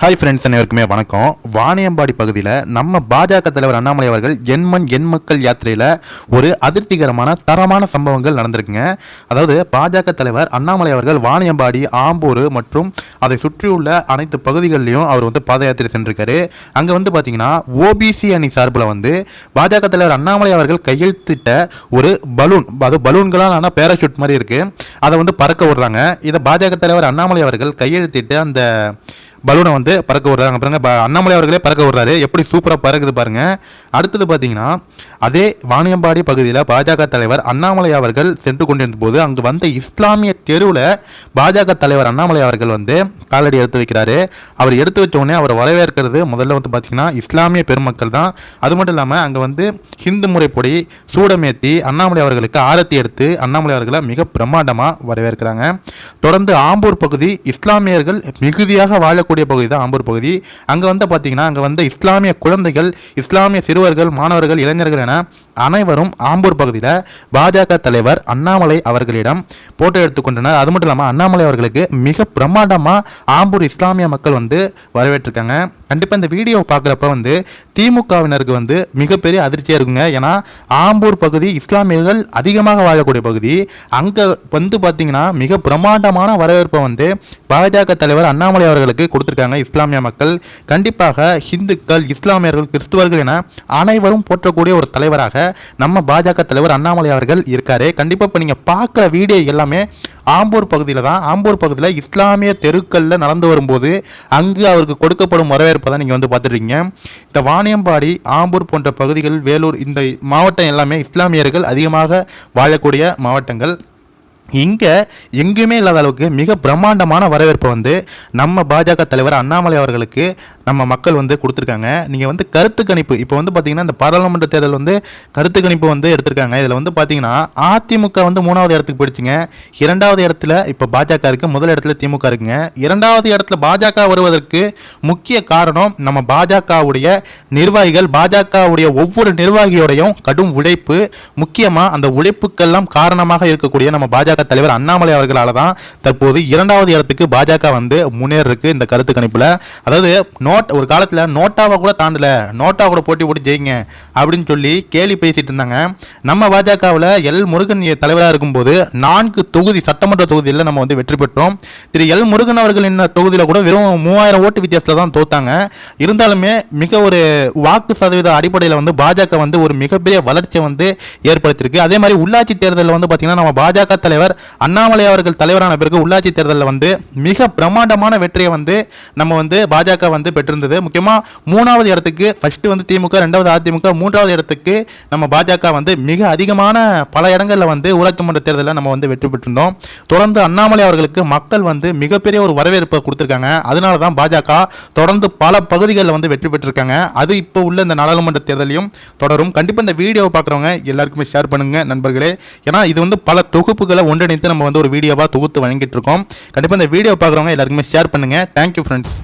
Hi friends அனைவருக்குமே வணக்கம். வாணியம்பாடி பகுதியில் நம்ம பாஜக தலைவர் அண்ணாமலை அவர்கள் எண்மண் எண் மக்கள் யாத்திரையில் ஒரு அதிருப்திகரமான தரமான சம்பவங்கள் நடந்திருக்குங்க. அதாவது பாஜக தலைவர் அண்ணாமலை அவர்கள் வாணியம்பாடி ஆம்பூர் மற்றும் அதை சுற்றியுள்ள அனைத்து பகுதிகளிலையும் அவர் வந்து பாத யாத்திரை சென்றிருக்காரு. அங்கே வந்து பார்த்தீங்கன்னா ஓபிசி அணி சார்பில் வந்து பாஜக தலைவர் அண்ணாமலை அவர்கள் கையெழுத்திட்ட ஒரு பலூன் அது பலூன்களால் ஆனால் பேராஷூட் மாதிரி இருக்குது அதை வந்து பறக்க விடுறாங்க. இதை பாஜக தலைவர் அண்ணாமலை அவர்கள் கையெழுத்திட்டு அந்த பலூனை வந்து பறக்க விடுறாங்க பாருங்க அண்ணாமலை அவர்களே பறக்க விடுறாரு. எப்படி சூப்பராக பறக்குது பாருங்க. அடுத்தது பார்த்தீங்கன்னா அதே வாணியம்பாடி பகுதியில் பாஜக தலைவர் அண்ணாமலை அவர்கள் சென்று கொண்டிருந்த போது அங்கு வந்த இஸ்லாமிய தெருவில் பாஜக தலைவர் அண்ணாமலை அவர்கள் வந்து காலடி எடுத்து வைக்கிறாரு. அவர் எடுத்து வச்ச உடனே அவர் வரவேற்கிறது முதல்ல வந்து பார்த்தீங்கன்னா இஸ்லாமிய பெருமக்கள் தான். அது மட்டும் இல்லாமல் அங்கே வந்து ஹிந்து முறைப்படி சூடமேத்தி அண்ணாமலை அவர்களுக்கு ஆரத்தி எடுத்து அண்ணாமலை அவர்களை மிக பிரம்மாண்டமாக வரவேற்கிறாங்க. தொடர்ந்து ஆம்பூர் பகுதி இஸ்லாமியர்கள் மிகுதியாக கூடிய பகுதி தான் ஆம்பூர் பகுதி. அங்கே வந்து பார்த்தீங்கன்னா அங்கே வந்து இஸ்லாமிய குழந்தைகள் இஸ்லாமிய சிறுவர்கள் மாணவர்கள் இளைஞர்கள் என அனைவரும் ஆம்பூர் பகுதியில் பாஜக தலைவர் அண்ணாமலை அவர்களிடம் போட்டோ எடுத்துக்கொண்டனர் அது மட்டும் இல்லாமல் அண்ணாமலை அவர்களுக்கு மிக பிரம்மாண்டமாக ஆம்பூர் இஸ்லாமிய மக்கள் வந்து வரவேற்றிருக்காங்க. கண்டிப்பாக இந்த வீடியோ பார்க்குறப்ப வந்து திமுகவினருக்கு வந்து மிகப்பெரிய அதிர்ச்சியாக இருக்குங்க. ஏன்னா ஆம்பூர் பகுதி இஸ்லாமியர்கள் அதிகமாக வாழக்கூடிய பகுதி. அங்கே வந்து பார்த்தீங்கன்னா மிக பிரம்மாண்டமான வரவேற்பை வந்து பாஜக தலைவர் அண்ணாமலை அவர்களுக்கு கொடுத்துருக்காங்க இஸ்லாமிய மக்கள். கண்டிப்பாக ஹிந்துக்கள் இஸ்லாமியர்கள் கிறிஸ்துவர்கள் என அனைவரும் போற்றக்கூடிய ஒரு தலைவராக நம்ம பாஜக தலைவர் அண்ணாமலை அவர்கள் இருக்காரு. கண்டிப்பாக இப்போ நீங்கள் பார்க்குற வீடியோ எல்லாமே ஆம்பூர் பகுதியில் தான் ஆம்பூர் பகுதியில் இஸ்லாமிய தெருக்களில் நடந்து வரும்போது அங்கு அவருக்கு கொடுக்கப்படும் வரவேற்பை தான் நீங்கள் வந்து பார்த்துருக்கீங்க. இந்த வாணியம்பாடி ஆம்பூர் போன்ற பகுதிகள் வேலூர் இந்த மாவட்டம் எல்லாமே இஸ்லாமியர்கள் அதிகமாக வாழக்கூடிய மாவட்டங்கள். இங்கே எங்கேயுமே இல்லாத அளவுக்கு மிக பிரம்மாண்டமான வரவேற்பை வந்து நம்ம பாஜக தலைவர் அண்ணாமலை அவர்களுக்கு நம்ம மக்கள் வந்து கொடுத்துருக்காங்க. நீங்கள் வந்து கருத்து கணிப்பு இப்போ வந்து பார்த்தீங்கன்னா இந்த பாராளுமன்ற தேர்தல் வந்து கருத்து கணிப்பு வந்து எடுத்திருக்காங்க. இதில் வந்து பார்த்தீங்கன்னா அதிமுக வந்து மூணாவது இடத்துக்கு போயிடுச்சுங்க. இரண்டாவது இடத்துல இப்போ பாஜக இருக்குது முதல் இடத்துல திமுக இருக்குங்க. இரண்டாவது இடத்துல பாஜக வருவதற்கு முக்கிய காரணம் நம்ம பாஜகவுடைய நிர்வாகிகள் பாஜகவுடைய ஒவ்வொரு நிர்வாகியோடையும் கடும் உழைப்பு முக்கியமாக அந்த உழைப்புக்கெல்லாம் காரணமாக இருக்கக்கூடிய நம்ம பாஜக தலைவர் அண்ணாமலை அவர்களால் தான் தற்போது இரண்டாவது இடத்துக்கு பாஜக வந்து முன்னேறிருக்கு இந்த கருத்து கணிப்பில். அதாவது நோட் ஒரு காலத்தில் நோட்டாவை கூட தாண்டல. நோட்டா கூட போட்டி போட்டு ஜெயிங்க அப்படின்னு சொல்லி கேலி பேசிட்டு இருந்தாங்க. நம்ம பாஜகவில் எல் முருகன் தலைவராக இருக்கும்போது நான்கு தொகுதி சட்டமன்ற தொகுதியில் நம்ம வந்து வெற்றி பெற்றோம். திரு எல் முருகன் அவர்கள் என்ன தொகுதியில் கூட வெறும் மூவாயிரம் ஓட்டு வித்தியாசத்தில் தான் தோத்தாங்க. இருந்தாலுமே மிக ஒரு வாக்கு சதவீத அடிப்படையில் வந்து பாஜக வந்து ஒரு மிகப்பெரிய வளர்ச்சியை வந்து ஏற்படுத்தியிருக்கு. அதே மாதிரி உள்ளாட்சி தேர்தலில் வந்து பார்த்தீங்கன்னா நம்ம பாஜக தலைவர் அண்ணாமலை அவர்கள் தலைவரான பிறகு உள்ளாட்சி தேர்தலில் வந்து மிக பிரம்மாண்டமான வெற்றியை வந்து நம்ம வந்து பாஜக வந்து பெற்றிருந்தது. முக்கியமாக மூணாவது இடத்துக்கு ஃபர்ஸ்ட் வந்து திமுக ரெண்டாவது அதிமுக மூன்றாவது இடத்துக்கு நம்ம பாஜக வந்து மிக அதிகமான பல இடங்களில் வந்து ஊராட்சி மன்ற தேர்தலில் நம்ம வந்து வெற்றி பெற்றிருந்தோம். தொடர்ந்து அண்ணாமலை அவர்களுக்கு மக்கள் வந்து மிகப்பெரிய ஒரு வரவேற்பை கொடுத்துருக்காங்க. அதனால தான் பாஜக தொடர்ந்து பல பகுதிகளில் வந்து வெற்றி பெற்றிருக்காங்க. அது இப்போ உள்ள இந்த நாடாளுமன்ற தேர்தலையும் தொடரும். கண்டிப்பாக இந்த வீடியோவை பார்க்குறவங்க எல்லாருக்குமே ஷேர் பண்ணுங்க நண்பர்களே. ஏன்னா இது வந்து பல தொகுப்புகளை ஒன்றிணைத்து நம்ம வந்து ஒரு வீடியோவாக தொகுத்து வழங்கிட்டு இருக்கோம். கண்டிப்பாக இந்த வீடியோ பார்க்குறவங்க எல்லாருக்குமே ஷேர் பண்ணுங்க. Thank you friends